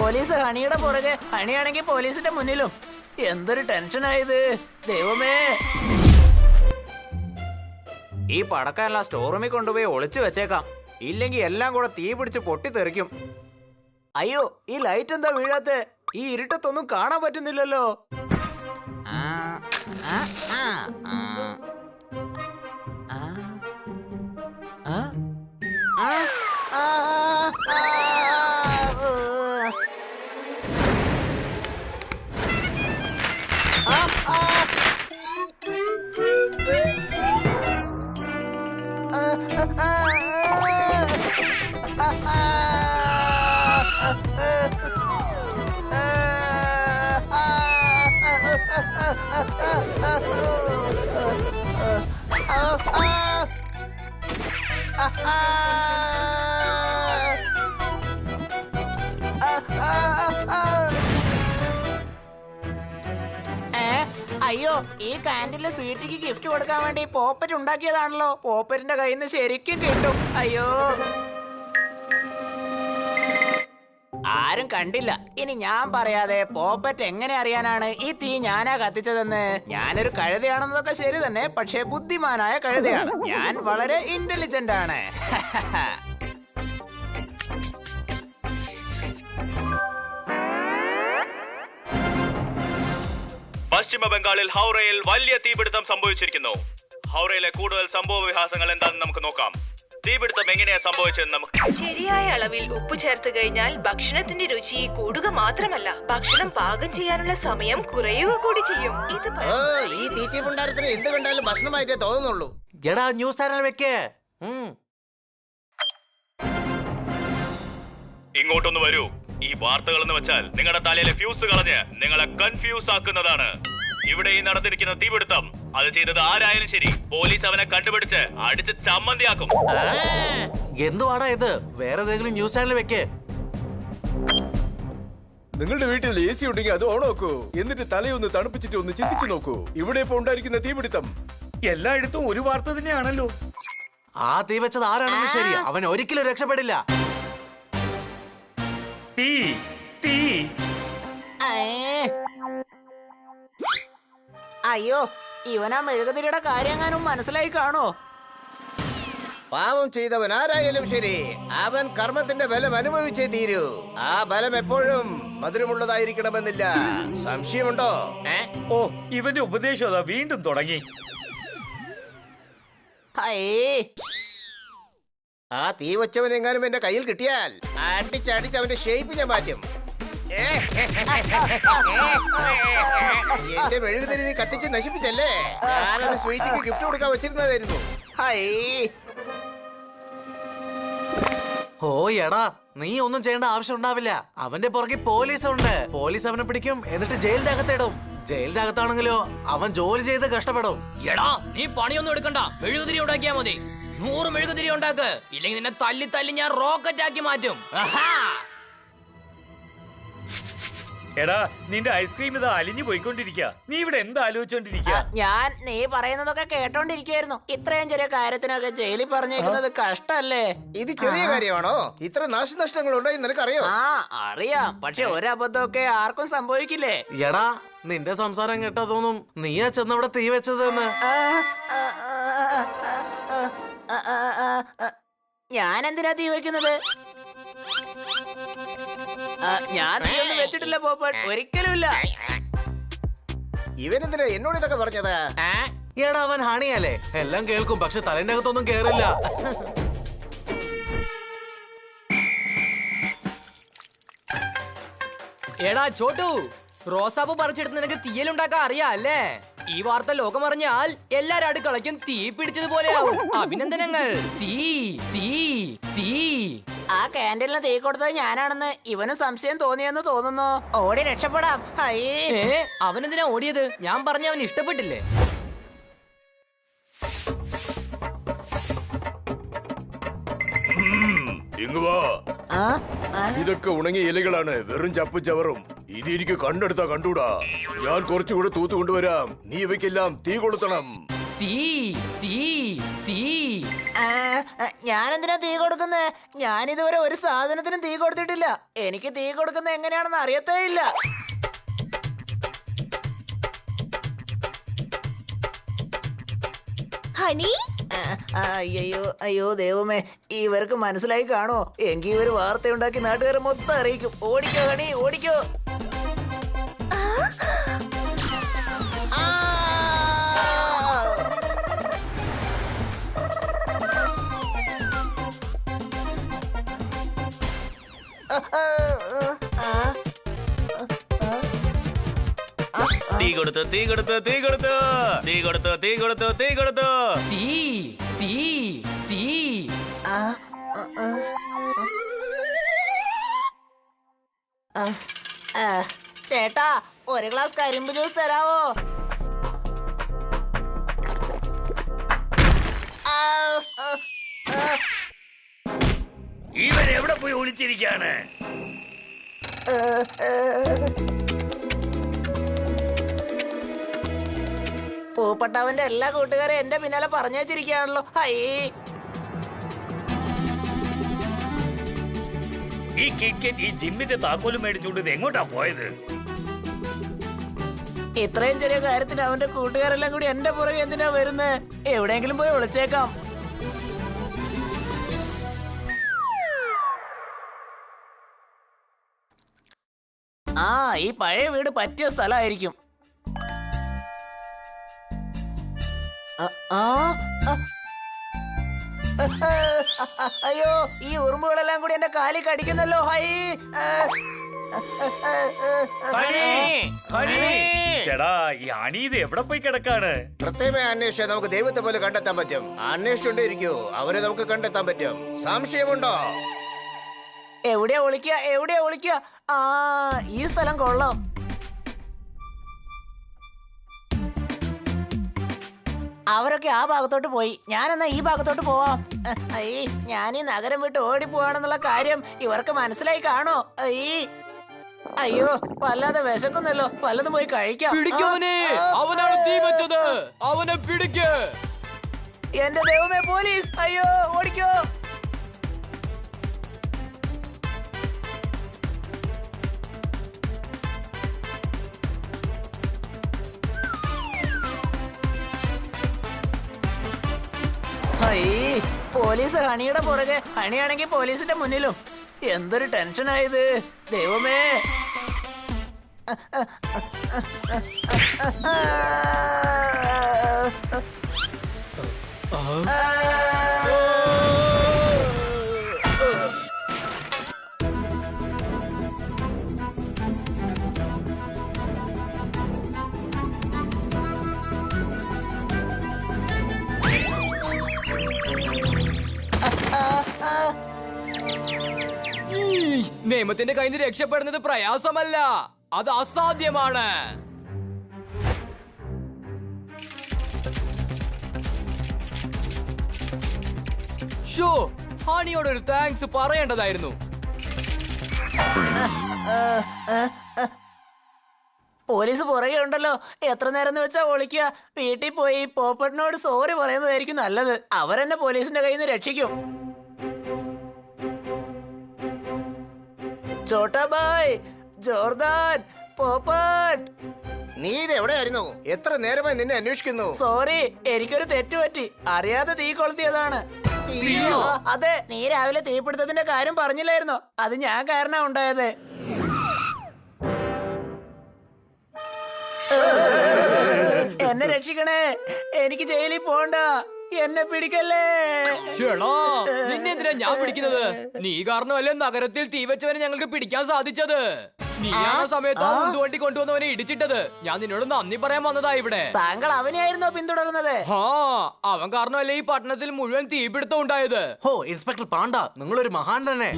Police ഹണിയുടെ പുറകെ. ഹണിയാണെങ്കിൽ പോലീസിന്റെ മുന്നിലും. എന്തൊരു ടെൻഷനായത്. ദൈവമേ. ഈ പടക്കാരെല്ലാം സ്റ്റോർ റൂമിൽ കൊണ്ടുപോയി ഒളിച്ചു വെച്ചേക്കാം. ഇല്ലെങ്കിൽ എല്ലാം കൂടെ തീ പിടിച്ച് പൊട്ടിത്തെറിക്കും. അയ്യോ ഈ ലൈറ്റ് എന്താ വീഴാത്ത? ഈ ഇരുട്ടത്തൊന്നും കാണാൻ പറ്റുന്നില്ലല്ലോ. ആ, ആ. ആ. അയ്യോ ഈ കാന്റീനിലെ സ്വീറ്റിക്ക് ഗിഫ്റ്റ് കൊടുക്കാൻ വേണ്ടി പോപ്പറ്റ് ഉണ്ടാക്കിയതാണല്ലോ. പോപ്പറ്റിന്റെ കയ്യിൽ നിന്ന് ശരിക്കും കിട്ടും. അയ്യോ. ആരും കണ്ടില്ല. ഇനി ഞാൻ പറയാതെ പോപ്പറ്റ് എങ്ങനെ അറിയാനാണ് ഈ തീ ഞാനാ കത്തിച്ചതെന്ന്? ഞാനൊരു കഴുതയാണെന്നതൊക്കെ ശരി തന്നെ പക്ഷേ ബുദ്ധിമാനായ കഴുതയാണ്. ഞാൻ വളരെ ഇന്റലിജന്റ് ആണ്. പശ്ചിമ ബംഗാളിൽ ഹൗറയിൽ വലിയ തീപിടുത്തം സംഭവിച്ചിരിക്കുന്നു. ഹൗറയിലെ കൂടുതൽ സംഭവ വികാസങ്ങൾ എന്താണെന്ന് നമുക്ക് നോക്കാം. തീപിടുത്തം എങ്ങനെയാ സംഭവിച്ചത് നമുക്ക് ശരിയായ അളവിൽ ഉപ്പ് ചേർത്ത് കഴിഞ്ഞാൽ ഭക്ഷണത്തിന്റെ രുചി കൂടുക മാത്രമല്ല ഭക്ഷണം പാകം ചെയ്യാനുള്ള സമയം കുറയുക കൂടി ചെയ്യും. ഇത് പ- ഓ ഈ തീറ്റി എന്ത് കണ്ടാലും ഭക്ഷണമായിട്ടേ തോന്നുന്നുള്ളൂ. എടാ ന്യൂസ് ചാനൽ വെക്കേ. ഇങ്ങോട്ടൊന്ന് വരൂ. ഈ വാർത്തകൾ എന്ന് വെച്ചാൽ നിങ്ങളുടെ തലയിലെ ഫ്യൂസ് കളഞ്ഞ് നിങ്ങളെ കൺഫ്യൂസ് ആക്കുന്നതാണ്. ഇവിടെ ഈ നടന്നിരിക്കുന്ന തീപിടുത്തം. അത് ചെയ്തത് ആരായാലും ശരി. പോലീസ് അവനെ കണ്ടുപിടിച്ച് അടിച്ച് ചമ്മന്തിയാക്കും. എന്തുവാടാ ഇത്? വേറെ ഏതെങ്കിലും ന്യൂസ് ചാനൽ വെക്കേ. നിങ്ങളുടെ വീട്ടിൽ എ സി ഉണ്ടെങ്കിൽ അത് ഓൺ നോക്കൂ എന്നിട്ട് തലയൊന്ന് തണുപ്പിച്ചിട്ട് ഒന്ന് ചിന്തിച്ചു നോക്കൂ. ഇവിടെ ഇപ്പൊ ഉണ്ടായിരിക്കുന്ന തീപിടുത്തം. എല്ലായിടത്തും ഒരു വാർത്ത തന്നെയാണല്ലോ. ആ തീ വെച്ചത് ആരാണെന്ന് ശരി അവൻ ഒരിക്കലും രക്ഷപ്പെടില്ല. അയ്യോ ഇവനാ മെഴുകുതിരിയുടെ കാര്യങ്ങാനും മനസ്സിലായി കാണോ? പാവം ചെയ്തവൻ ആരായാലും ശരി. അവൻ കർമ്മത്തിന്റെ ബലം അനുഭവിച്ചേ തീരൂ. ആ ബലം എപ്പോഴും മധുരമുള്ളതായിരിക്കണമെന്നില്ല. സംശയമുണ്ടോ? ഓ ഇവന്റെ ഉപദേശം അതാ വീണ്ടും തുടങ്ങി. ആ തീ വച്ചവൻ എങ്ങാനും എന്റെ കയ്യിൽ കിട്ടിയാൽ അടിച്ചടിച്ച് അവന്റെ ഷേപ്പ് ഞാൻ മാറ്റും. എന്റെ മെഴുകുതിരി നീ കത്തിച്ച് നശിപ്പിച്ചല്ലേ? ഞാനത് സ്വീറ്റിക്ക് ഗിഫ്റ്റ് കൊടുക്കാൻ വെച്ചിരുന്നതായിരുന്നു. ഹായ് ഓ എടാ നീ ഒന്നും ചെയ്യേണ്ട ആവശ്യം ഉണ്ടാവില്ല. അവന്റെ പുറകെ പോലീസ് ഉണ്ട് പോലീസ് അവനെ പിടിക്കും എന്നിട്ട് ജയിലിന്റെ അകത്തിടും ജയിലിന്റെ അകത്താണെങ്കിലോ അവൻ ജോലി ചെയ്ത് കഷ്ടപ്പെടും. എടാ നീ പണിയൊന്നും എടുക്കണ്ട. മെഴുകുതിരി ഉണ്ടാക്കിയാ മതി. നൂറ് മെഴുകുതിരി ഉണ്ടാക്ക്. ഇല്ലെങ്കിൽ നിന്നെ തല്ലി തല്ലി ഞാൻ റോക്കറ്റ് ആക്കി മാറ്റും. ആഹാ. എടാ നിന്റെ ഐസ്ക്രീം ഇത് അലിഞ്ഞു പോയിക്കൊണ്ടിരിക്ക. നീ ഇവിടെ എന്താ ആലോചിച്ചോണ്ടിരിക്ക? ഞാൻ നീ പറയുന്നതൊക്കെ കേട്ടോണ്ടിരിക്കായിരുന്നു. ഇത്രയും ചെറിയ കാര്യത്തിനൊക്കെ ജയിലിൽ പറഞ്ഞേക്കുന്നത് കഷ്ടല്ലേ? ഇത് ചെറിയ കാര്യമാണോ? ഇത്ര നാശനഷ്ടങ്ങൾ ഉണ്ടോ നിനക്കറിയോ? ആ അറിയാം. പക്ഷെ ഒരബദ്ധമൊക്കെ ആർക്കും സംഭവിക്കില്ലേ? എടാ നിന്റെ സംസാരം കേട്ടാ തോന്നും നീയാ ചെന്നവിടെ തീ വെച്ചതെന്ന്. ഞാൻ എന്തിനാ തീ വെക്കുന്നത്? ഞാൻ തീ വെച്ചിട്ടില്ല പോപ്പൻ. ഒരിക്കലുമില്ല. ഇവനെന്തിനാ എന്നോട് ഇതൊക്കെ പറഞ്ഞത്? എടാ അവൻ ഹണിയല്ലേ? എല്ലാം കേൾക്കും പക്ഷെ തലേന്റെ അകത്തൊന്നും കേറില്ല. എടാ ചോട്ടു റോസാപ്പ് പറിച്ചെടുത്ത് നിനക്ക് തീയലുണ്ടാക്കാൻ അറിയാം അല്ലേ? ഈ വാർത്ത ലോകം അറിഞ്ഞാൽ എല്ലാരും അടുക്കളയ്ക്കും തീ പിടിച്ചതുപോലെയാവും. അഭിനന്ദനങ്ങൾ. തീ തീ തീ. ആ ക്യാന്റീനിൽ തീ കൊടുത്തത് ഞാനാണെന്ന് ഇവന് സംശയം തോന്നിയെന്ന് തോന്നുന്നു. ഓടി രക്ഷപ്പെടാം. അയ്യേ അവനെന്തിനാ ഓടിയത്? ഞാൻ പറഞ്ഞ അവൻ ഇഷ്ടപ്പെട്ടില്ലേ? ഇങ്ങ് വാ? ഇതൊക്കെ ഉണങ്ങിയ ഇലകളാണ്. വെറും ചപ്പും ചവറും. ഇത് എനിക്ക് കണ്ടെടുത്താ കണ്ടൂടാ ഞാൻ കുറച്ചുകൂടെ തൂത്തുകൊണ്ടുവരാം നീ ഇവയ്ക്കെല്ലാം തീ കൊളുത്തണം. തീ തീ തീ. ഞാൻ എന്തിനാ തീ കൊടുക്കുന്നേ? ഞാൻ ഇതുവരെ ഒരു സാധനത്തിനും തീ കൊടുത്തിട്ടില്ല. എനിക്ക് തീ കൊടുക്കുന്നത് എങ്ങനെയാണെന്ന് അറിയത്തേ ഇല്ല ഹണി അയ്യോ അയ്യോ ദൈവമേ ഇവർക്ക് മനസ്സിലായി കാണോ എങ്കിൽ ഒരു വാർത്ത ഉണ്ടാക്കി നാട്ടുകാരെ മൊത്തം അറിയിക്കും. ഓടിക്കോ ഹണി ഓടിക്കോ. കൊടുത്തു തീ തീ തീ ആ, ആ, ആ. ആ, ആ. ചേട്ടാ ഒരു ഗ്ലാസ് കരിമ്പ് ജ്യൂസ് തരാവോ ഒളിച്ചിരിക്കാണ് പൂപ്പട്ടവന്റെ എല്ലാ കൂട്ടുകാരും എന്റെ പിന്നാലെ പറഞ്ഞു വെച്ചിരിക്കുകയാണല്ലോ. ഹൈ. ഈ കിക്കറ്റ് ഈ ജിമ്മിന്റെ താക്കോലും മേടിച്ചുകൊണ്ട് ഇത് എങ്ങോട്ടാ പോയത്? ഇത്രയും ചെറിയ കാര്യത്തിന് അവന്റെ കൂട്ടുകാരെല്ലാം കൂടി എന്റെ പുറകെ എന്തിനാ വരുന്നത് എവിടെയെങ്കിലും പോയി ഒളിച്ചേക്കാം. ആ ഈ പഴയ വീട് പറ്റിയ സ്ഥലമായിരിക്കും. അയ്യോ ഈ ഉറുമ്പുകളെല്ലാം കൂടി എന്റെ കാലി കടിക്കുന്നല്ലോ. ഹൈ. ഈ അണി ഇത് എവിടെ പോയി കിടക്കാണ്? അന്വേഷിച്ചാൽ നമുക്ക് ദൈവത്തെ പോലെ കണ്ടെത്താൻ പറ്റും. അന്വേഷിച്ചുകൊണ്ടേയിരിക്കൂ അവരെ നമുക്ക് കണ്ടെത്താൻ പറ്റും. സംശയമുണ്ടോ? എവിടെയാ ഒളിക്കുക? എവിടെയാ ഒളിക്കുക? ആ ഈ സ്ഥലം കൊള്ളാം. അവരൊക്കെ ആ ഭാഗത്തോട്ട് പോയി. ഞാനെന്നാ ഈ ഭാഗത്തോട്ട് പോവാം? അഹ്, ഞാൻ ഈ നഗരം വിട്ട് ഓടി പോവാണെന്നുള്ള കാര്യം ഇവർക്ക് മനസ്സിലായി കാണോ? അയ്യ് അയ്യോ വല്ലാതെ വിശക്കുന്നല്ലോ. വല്ലതും പോയി കഴിക്കാം. അവനാണ് തീ വെച്ചത്. അവനെ പിടിക്ക്. എന്റെ ദൈവമേ പോലീസ്. അയ്യോ ഓടിക്കോ. പോലീസ് ഹണിയുടെ പുറകെ ഹണിയാണെങ്കിൽ പോലീസിന്റെ മുന്നിലും. എന്തൊരു ടെൻഷനായത്. ദൈവമേ. ഈ, നിയമത്തിന്റെ കയ്യിൽ നിന്ന് രക്ഷപ്പെടുന്നത് പ്രയാസമല്ല. അത് അസാധ്യമാണ്. ഷോ ഹണിയോട് ഒരു താങ്ക്സ് പറയേണ്ടതായിരുന്നു. പോലീസ് പുറകെ ഉണ്ടല്ലോ. എത്ര നേരം വെച്ചാ ഒളിക്കുക. വീട്ടിൽ പോയി പോപ്പട്ടിനോട് സോറി പറയുന്നതായിരിക്കും നല്ലത്. അവരെന്നെ പോലീസിന്റെ കയ്യിൽ നിന്ന് രക്ഷിക്കും. ചോട്ടാ ബായ് ജോർദാൻ പോപ്പട്ട്. നീ ഇത് എവിടെയായിരുന്നു എത്ര നേരമായി നിന്നെ അന്വേഷിക്കുന്നു? സോറി എനിക്കൊരു തെറ്റ് പറ്റി. അറിയാതെ തീ കൊളുത്തിയതാണ്. അതെ. നീ രാവിലെ തീപിടുത്തത്തിന്റെ കാര്യം പറഞ്ഞില്ലായിരുന്നോ? അത് ഞാൻ കാരണ ഉണ്ടായത്. എന്നെ രക്ഷിക്കണേ. എനിക്ക് ജയിലിൽ പോണ്ട. എന്നെ പിടിക്കല്ലേ? ഷെടാ നിന്നെ എന്തിനാ ഞാൻ പിടിക്കുന്നത്? നീ കാരണമല്ലേ നഗരത്തിൽ തീ വെച്ചവനെ ഞങ്ങൾക്ക് പിടിക്കാൻ സാധിച്ചത്? നീ ആ സമയത്ത് ആ കൊണ്ടുവന്നവനെ ഇടിച്ചിട്ടത്? ഞാൻ നിന്നോട് നന്ദി പറയാൻ വന്നതാ ഇവിടെ. താങ്കൾ അവനെയായിരുന്നോ പിന്തുടരുന്നത് ഹാ അവൻ കാരണമല്ലേ ഈ പട്ടണത്തിൽ മുഴുവൻ തീപിടുത്തം ഉണ്ടായത്? ഹോ ഇൻസ്പെക്ടർ പാണ്ട നിങ്ങളൊരു മഹാൻ തന്നെ.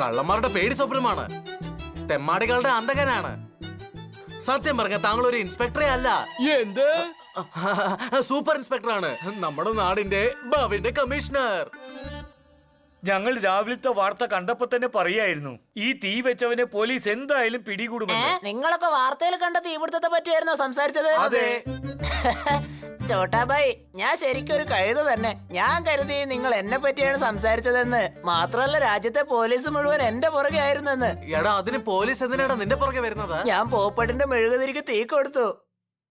കള്ളന്മാരുടെ പേടി സ്വപ്നമാണ്. തെമ്മാടികളുടെ അന്തകനാണ് സത്യം പറഞ്ഞ താങ്കൾ ഒരു ഇൻസ്പെക്ടറെ അല്ല. എന്ത്? സൂപ്പർ ഇൻസ്പെക്ടറാണ്. നമ്മുടെ നാടിന്റെ ഭാവിന്റെ കമ്മീഷണർ. ഞങ്ങൾ രാവിലത്തെ വാർത്ത കണ്ടപ്പോ തന്നെ പറയായിരുന്നു ഈ തീ വെച്ചവനെ പോലീസ് എന്തായാലും പിടികൂടും പിടികൂടുമെന്ന് നിങ്ങളൊക്കെ വാർത്തയിൽ കണ്ട തീപിടുത്തത്തെ പറ്റിയായിരുന്നോ സംസാരിച്ചത്? അതെ. ചോട്ടാബായി ഞാൻ ശരിക്കും ഒരു കഴുത തന്നെ. ഞാൻ കരുതി നിങ്ങൾ എന്നെ പറ്റിയാണ് സംസാരിച്ചതെന്ന്. മാത്രമല്ല രാജ്യത്തെ പോലീസ് മുഴുവൻ എന്റെ പുറകെ ആയിരുന്നെന്ന്. എടാ അതിന് പോലീസ് എന്തിനാണ് നിന്റെ പുറകെ വരുന്നത്? ഞാൻ പോപ്പട്ടിന്റെ മെഴുകുതിരിക്ക് തീ കൊടുത്തു.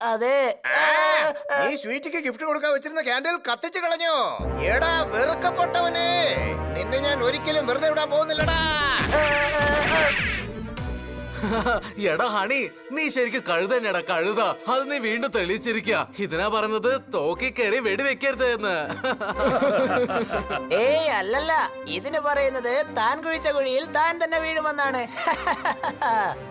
അതെ. നീ സ്വീറ്റിക്ക് ഗിഫ്റ്റ് കൊടുക്കാൻ വെച്ചിരുന്ന ക്യാൻഡിൽ കത്തിച്ചു കളഞ്ഞു. എടാ വെറുക്കപ്പെട്ടവനെ. നിന്നെ ഞാൻ ഒരിക്കലും വെറുതെ വിടാൻ പോകുന്നില്ലടാ. എടാ ഹണി നീ ശരിക്കും കഴുതന്നെടാ കഴുത. അത് നീ വീണ്ടും തെളിയിച്ചിരിക്ക. ഇതിനാ പറഞ്ഞത് തോക്കി കയറി വെടിവെക്കരുത് എന്ന്. ഏയ് അല്ലല്ല. ഇതിന് പറയുന്നത് താൻ കുഴിച്ച കുഴിയിൽ താൻ തന്നെ വീഴുമെന്നാണ്.